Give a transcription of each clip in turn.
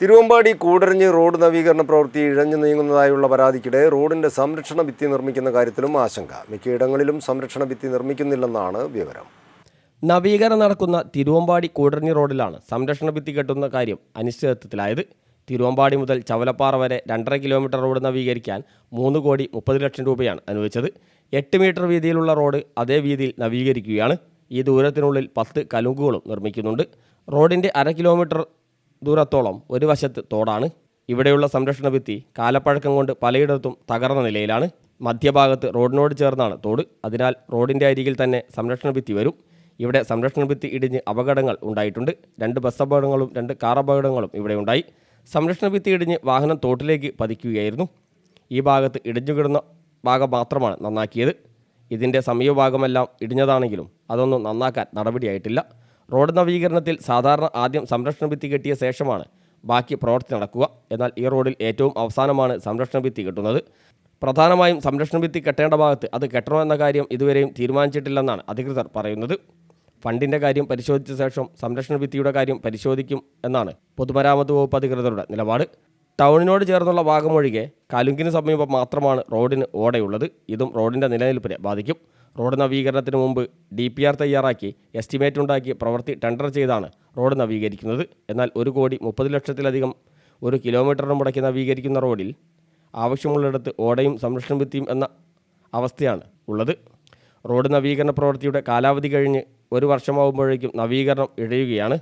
Thiruvambady കൂടരഞ്ഞ് road നവീകരണ പ്രവൃത്തി ഇഴഞ്ഞു നീങ്ങുന്നതായുള്ള പരാതിക്കിടെ റോഡിന്റെ സംരക്ഷണ ഭിത്തി നിർമ്മിക്കുന്ന കാര്യത്തിലും ആശങ്ക. മിക്കയിടങ്ങളിലും സംരക്ഷണ ഭിത്തി നിർമ്മിക്കുന്നില്ലെന്നാണ് വിവരം. നവീകരണം നടക്കുന്ന തിരുവമ്പാടി കൂടരഞ്ഞ് റോഡിലാണ് സംരക്ഷണ ഭിത്തി കെട്ടുന്ന കാര്യം അനിശ്ചിതത്വത്തിലായത്. തിരുവമ്പാടി മുതൽ ചവലപ്പാറ വരെ രണ്ടര കിലോമീറ്റർ റോഡ് നവീകരിക്കാൻ മൂന്ന് കോടി മുപ്പത് ലക്ഷം രൂപയാണ് അനുവദിച്ചത്. എട്ട് മീറ്റർ വീതിയിലുള്ള റോഡ് അതേ വീതിയിൽ നവീകരിക്കുകയാണ്. ഈ ദൂരത്തിനുള്ളിൽ പത്ത് കലുങ്കുകളും നിർമ്മിക്കുന്നുണ്ട്. റോഡിന്റെ അര കിലോമീറ്റർ ദൂരത്തോളം ഒരു വശത്ത് തോടാണ്. ഇവിടെയുള്ള സംരക്ഷണ ഭിത്തി കാലപ്പഴക്കം കൊണ്ട് പലയിടത്തും തകർന്ന നിലയിലാണ്. മധ്യഭാഗത്ത് റോഡിനോട് ചേർന്നാണ് തോട്. അതിനാൽ റോഡിന്റെ അരികിൽ തന്നെ സംരക്ഷണ ഭിത്തി വരും. ഇവിടെ സംരക്ഷണ ഭിത്തി ഇടിഞ്ഞ് അപകടങ്ങൾ ഉണ്ടായിട്ടുണ്ട്. രണ്ട് ബസ് അപകടങ്ങളും രണ്ട് കാർ അപകടങ്ങളും ഇവിടെ ഉണ്ടായി. സംരക്ഷണ ഭിത്തി ഇടിഞ്ഞ് വാഹനം തോട്ടിലേക്ക് പതിക്കുകയായിരുന്നു. ഈ ഭാഗത്ത് ഇടിഞ്ഞു കിടന്ന ഭാഗം മാത്രമാണ് നന്നാക്കിയത്. ഇതിന്റെ സമീപഭാഗമെല്ലാം ഇടിഞ്ഞതാണെങ്കിലും അതൊന്നും നന്നാക്കാൻ നടപടിയായിട്ടില്ല. റോഡ് നവീകരണത്തിൽ സാധാരണ ആദ്യം സംരക്ഷണ ഭിത്തി കെട്ടിയ ശേഷമാണ് ബാക്കി പ്രവൃത്തി നടക്കുക. എന്നാൽ ഈ റോഡിൽ ഏറ്റവും അവസാനമാണ് സംരക്ഷണ ഭിത്തി കെട്ടുന്നത്. പ്രധാനമായും സംരക്ഷണ ഭിത്തി കെട്ടേണ്ട ഭാഗത്ത് അത് കെട്ടണോ എന്ന കാര്യം ഇതുവരെയും തീരുമാനിച്ചിട്ടില്ലെന്നാണ് അധികൃതർ പറയുന്നത്. ഫണ്ടിന്റെ കാര്യം പരിശോധിച്ച ശേഷം സംരക്ഷണ ഭിത്തിയുടെ കാര്യം പരിശോധിക്കും എന്നാണ് പൊതുമരാമത്ത് വകുപ്പ് അധികൃതരുടെ നിലപാട്. ടൗണിനോട് ചേർന്നുള്ള ഭാഗമൊഴികെ കലുങ്കിന് സമീപം മാത്രമാണ് റോഡിന് ഓടയുള്ളത്. ഇതും റോഡിന്റെ നിലനിൽപ്പിനെ ബാധിക്കും. റോഡ് നവീകരണത്തിന് മുമ്പ് ഡി പി ആർ തയ്യാറാക്കി എസ്റ്റിമേറ്റ് ഉണ്ടാക്കി പ്രവൃത്തി ടെൻഡർ ചെയ്താണ് റോഡ് നവീകരിക്കുന്നത്. എന്നാൽ ഒരു കോടി മുപ്പത് ലക്ഷത്തിലധികം ഒരു കിലോമീറ്ററിന് മുടക്കി നവീകരിക്കുന്ന റോഡിൽ ആവശ്യമുള്ളിടത്ത് ഓടയും സംരക്ഷണ ഭിത്തിയും എന്ന അവസ്ഥയാണ് ഉള്ളത്. റോഡ് നവീകരണ പ്രവൃത്തിയുടെ കാലാവധി കഴിഞ്ഞ് ഒരു വർഷമാകുമ്പോഴേക്കും നവീകരണം ഇഴയുകയാണ്.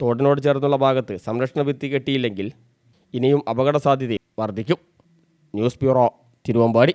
തോടിനോട് ചേർന്നുള്ള ഭാഗത്ത് സംരക്ഷണ ഭിത്തി കെട്ടിയില്ലെങ്കിൽ ഇനിയും അപകട സാധ്യത വർദ്ധിക്കും. News bureau Thiruvambady.